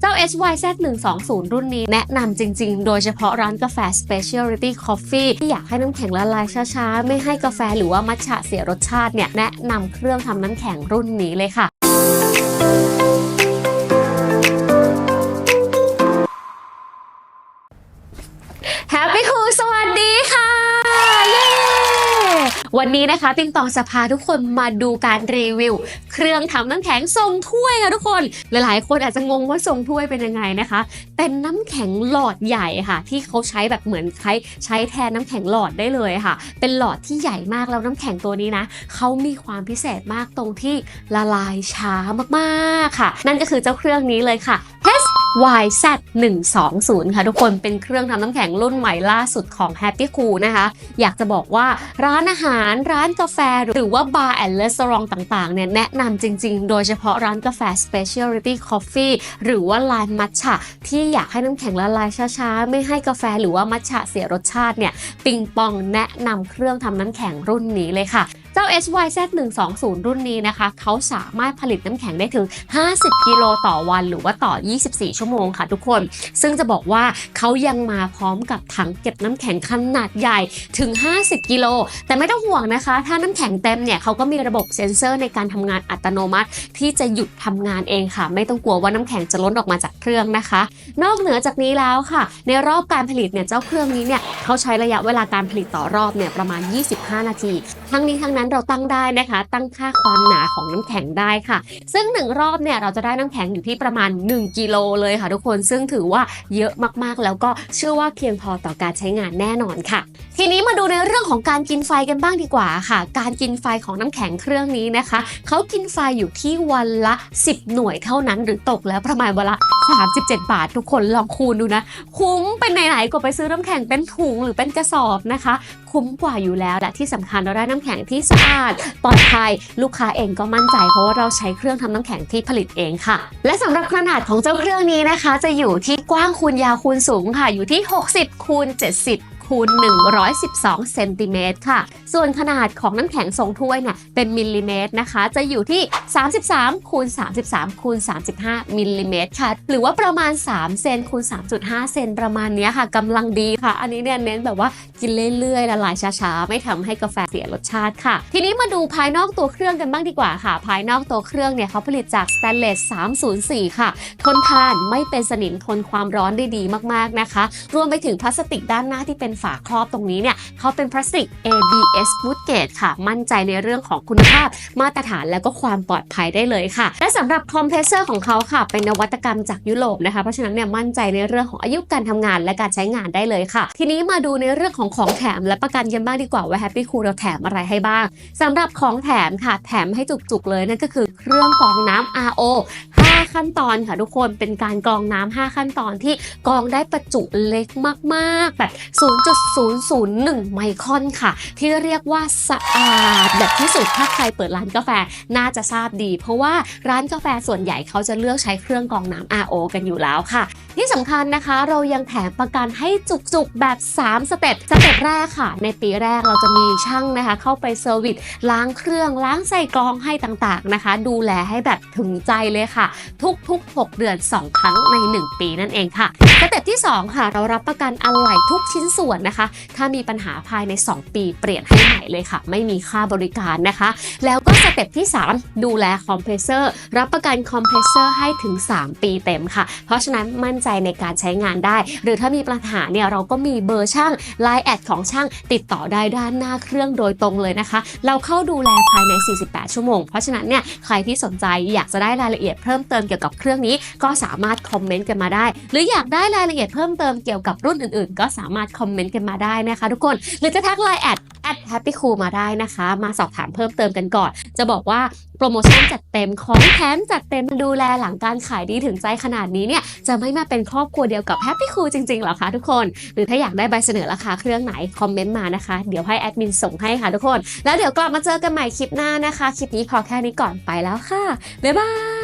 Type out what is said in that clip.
เจ้า HYZ 120รุ่นนี้แนะนำจริง ๆ โดยเฉพาะร้านกาแฟ Specialty Coffee ที่อยากให้น้ำแข็งละลายช้าๆ ไม่ให้กาแฟหรือว่ามัทฉะเสียรสชาติเนี่ยแนะนำเครื่องทำน้ำแข็งรุ่นนี้เลยค่ะแฮปปี้คูสวัสดีค่ะ วันนี้นะคะติงตองจะพาทุกคนมาดูการรีวิว เครื่องทำน้ำแข็งทรงถ้วยค่ะทุกคน หลายๆ คนอาจจะงงว่าทรงถ้วยเป็นยังไงนะคะ เป็นน้ำแข็งหลอดใหญ่ค่ะ ที่เขาใช้แบบเหมือนใช้ใช้แทนน้ำแข็งหลอดได้เลยค่ะ เป็นหลอดที่ใหญ่มากแล้วน้ำแข็งตัวนี้นะเขามีความพิเศษมากตรงที่ละลายช้ามากๆค่ะ นั่นก็คือเจ้าเครื่องนี้เลยค่ะ YZ 120 ค่ะทุกคนเป็นเครื่องทำน้ำแข็งรุ่นใหม่ล่าสุดของ Happy Cool นะคะ อยากจะบอกว่าร้านอาหารร้านกาแฟหรือว่าบาร์แอนด์รีสอร์ทต่างๆเนี่ยแนะนำจริงๆ โดยเฉพาะร้านกาแฟ Specialty Coffee หรือว่าลานมัทฉะที่อยากให้น้ำแข็งละลายช้าๆ ไม่ให้กาแฟหรือว่ามัทฉะเสียรสชาติเนี่ยปิงปองแนะนำเครื่องทำน้ำแข็งรุ่นนี้เลยค่ะเจ้า HYZ 120 รุ่นนี้นะคะ เขาสามารถผลิตน้ำแข็งได้ถึง 50 กิโลต่อวันหรือว่าต่อ 24 ชั่วโมงค่ะทุกคน ซึ่งจะบอกว่าเขายังมาพร้อมกับถังเก็บน้ำแข็งขนาดใหญ่ถึง 50 กิโล แต่ไม่ต้องห่วงนะคะ ถ้าน้ำแข็งเต็มเนี่ยเขาก็มีระบบเซ็นเซอร์ในการทำงานอัตโนมัติ ที่จะหยุดทำงานเองค่ะ ไม่ต้องกลัวว่าน้ำแข็งจะล้นออกมาจากเครื่องนะคะ นอกเหนือจากนี้แล้วค่ะ ในรอบการผลิตเนี่ยเจ้าเครื่องนี้เนี่ยเขาใช้ระยะเวลาการผลิตต่อรอบเนี่ยประมาณ 25 นาที ทั้งนี้ทั้งนั้นเราตั้งได้นะคะ ตั้งค่าความหนาของน้ำแข็งได้ค่ะ ซึ่ง 1 รอบเนี่ยเราจะได้น้ำแข็งอยู่ที่ประมาณ 1กิโลเลยค่ะทุกคนซึ่งถือว่าเยอะมากๆ แล้วก็เชื่อว่าเพียงพอต่อการใช้งานแน่นอนค่ะ ทีนี้มาดูในเรื่องของการกินไฟกันบ้างดีกว่าค่ะ การกินไฟของน้ำแข็งเครื่องนี้นะคะเขากินไฟอยู่ที่วันละ 10 หน่วยเท่านั้น หรือตกแล้วประมาณวันละ 37 บาท ทุกคนลองคูณดูนะ คุ้มเป็นไหนๆก็ไปซื้อน้ำแข็งเป็นถุงหรือเป็นกระสอบนะคะ คุ้มกว่าอยู่แล้วและที่สำคัญเราได้น้ำแข็งที่สะอาดปลอดภัยลูกค้าเองก็มั่นใจ เพราะว่าเราใช้เครื่องทำน้ำแข็งที่ผลิตเองค่ะ และสำหรับขนาดของเจ้าเครื่องนี้นะคะ จะอยู่ที่กว้างคูณยาวคูณสูงค่ะ อยู่ที่ 60คูณ70 คูณ112 เซนติเมตรค่ะ ส่วนขนาดของน้ำแข็งทรงถ้วยเนี่ยเป็นมิลลิเมตรนะคะ จะอยู่ที่ 33 คูณ 33 คูณ 35 มิลลิเมตรค่ะ หรือว่าประมาณ 3 เซนคูณ 3.5 เซนประมาณเนี้ยค่ะกำลังดีค่ะ อันนี้เนี่ยเน้นแบบว่ากินเรื่อยๆละลายช้าๆ ไม่ทำให้กาแฟเสียรสชาติค่ะ ทีนี้มาดูภายนอกตัวเครื่องกันบ้างดีกว่าค่ะ ภายนอกตัวเครื่องเนี่ยเขาผลิตจากสแตนเลส 304 ค่ะ ทนทานไม่เป็นสนิมทนความร้อนได้ดีมากๆนะคะ รวมไปถึงพลาสติกด้านหน้าที่เป็นฝาครอบตรงนี้เนี่ยเขาเป็นพลาสติก ABS Wood Gate ค่ะ มั่นใจในเรื่องของคุณภาพมาตรฐานและก็ความปลอดภัยได้เลยค่ะ และสำหรับคอมเพรสเซอร์ของเขาค่ะ เป็นนวัตกรรมจากยุโรปนะคะ เพราะฉะนั้นเนี่ยมั่นใจในเรื่องของอายุการทำงานและการใช้งานได้เลยค่ะ ทีนี้มาดูในเรื่องของของแถมและประกันกันบ้างดีกว่าว่า Happy Cool เราแถมอะไรให้บ้างสำหรับของแถมค่ะแถมให้จุกๆเลยนั่นก็คือเครื่องกรองน้ำ RO 5 ขั้นตอนค่ะทุกคนเป็นการกรองน้ำ5ขั้นตอนที่กรองได้ประจุเล็กมากๆ แบบ 0.001 ไมครอนค่ะ ที่เรียกว่าสะอาดแบบที่สุดถ้าใครเปิดร้านกาแฟน่าจะทราบดี เพราะว่าร้านกาแฟส่วนใหญ่เขาจะเลือกใช้เครื่องกรองน้ำ RO กันอยู่แล้วค่ะ ที่สำคัญนะคะเรายังแถมประกันให้จุกๆแบบ 3 สเต็ปสเต็ปแรกค่ะ ในปีแรกเราจะมีช่างนะคะ เข้าไปเซอร์วิสล้างเครื่องล้างใส่กรองให้ต่างๆนะคะ ดูแลให้แบบถึงใจเลยค่ะทุก ๆ 6 เดือน 2 ครั้งใน 1 ปีนั่นเองค่ะสเต็ปที่ 2 ค่ะ เรารับประกันอะไหล่ทุกชิ้นส่วนนะคะ ถ้ามีปัญหาภายใน 2 ปีเปลี่ยนให้ใหม่เลยค่ะ ไม่มีค่าบริการนะคะ แล้วก็สเต็ปที่ 3 ดูแลคอมเพรสเซอร์รับประกันคอมเพรสเซอร์ให้ถึง 3 ปีเต็มค่ะ เพราะฉะนั้นมั่นใจในการใช้งานได้ หรือถ้ามีปัญหาเนี่ยเราก็มีเบอร์ช่าง Line แอดของช่างติดต่อได้ด้านหน้าเครื่องโดยตรงเลยนะคะ เราเข้าดูแลภายใน 48 ชั่วโมง เพราะฉะนั้นเนี่ยใครที่สนใจอยากจะได้รายละเอียดเพิ่มเติมเกี่ยวกับเครื่องนี้ก็สามารถคอมเมนต์กันมาได้ หรืออยากได้รายละเอียดเพิ่มเติมเกี่ยวกับรุ่นอื่นๆ ก็สามารถคอมเมนต์กันมาได้นะคะทุกคนหรือจะทักไลน์แอด at happy cool มาได้นะคะ มาสอบถามเพิ่มเติมกันก่อน จะบอกว่าโปรโมชั่นจัดเต็มของแถมจัดเต็มดูแลหลังการขายดีถึงใจขนาดนี้เนี่ยจะไม่มาเป็นครอบครัวเดียวกับ Happy Cool จริงๆหรอคะทุกคน หรือถ้าอยากได้ใบเสนอราคาเครื่องไหน คอมเมนต์มานะคะ เดี๋ยวให้แอดมินส่งให้ค่ะทุกคน แล้วเดี๋ยวกลับมาเจอกันใหม่คลิปหน้านะคะ คลิปนี้พอแค่นี้ก่อนไปแล้วค่ะบ๊ายบาย